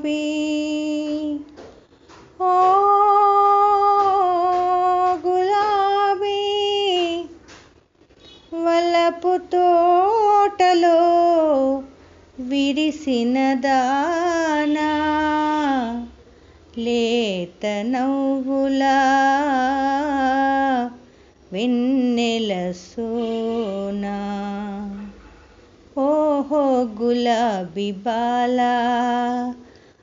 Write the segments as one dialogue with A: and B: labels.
A: ಗುಲಾಬಿ ಓ గులాబీ వలపు తోటలో విరిసిన దానా లేత నవ్వులా వెన్నెల సోనా ఓహో గులాబీ బాలా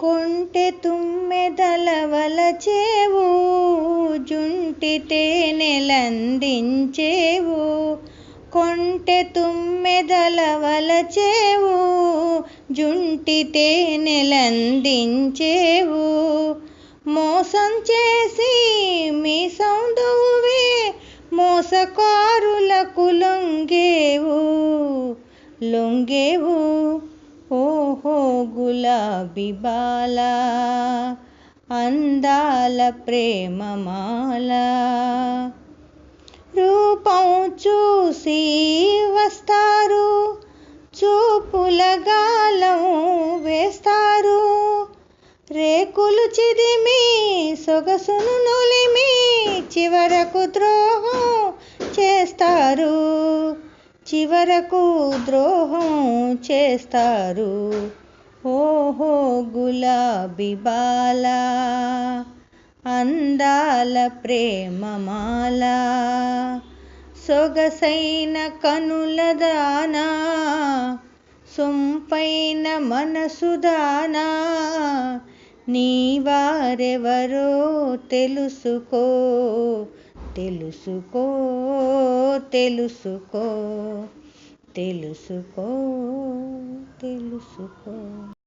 A: కొంటె తుమ్మెదల వలచేవు జుంటి తేనెలందించేవు. కొంటె తుమ్మెదల వలచేవు జుంటి తేనెలందించేవు. మోసం చేసి మీ సౌందవువే మోసకారులకు లొంగేవు లొంగేవు. ఓహో గులాబీ బాలా అందాల ప్రేమమాల. రూపం చూసి వస్తారు చూపుల గాలం వేస్తారు. రేకులు చిదిమి సొగసును నొలిమి చివరకు ద్రోహం చేస్తారు. చివరకు ద్రోహం చేస్తారు. ఓహో గులాబీ బాల అందాల ప్రేమమాల సొగసైన కనుల దానా సొంపైన మనసు దానా నీవారెవరో తెలుసుకో. తెలుసుకో తెలుసుకో తెలుసుకో తెలుసుకో.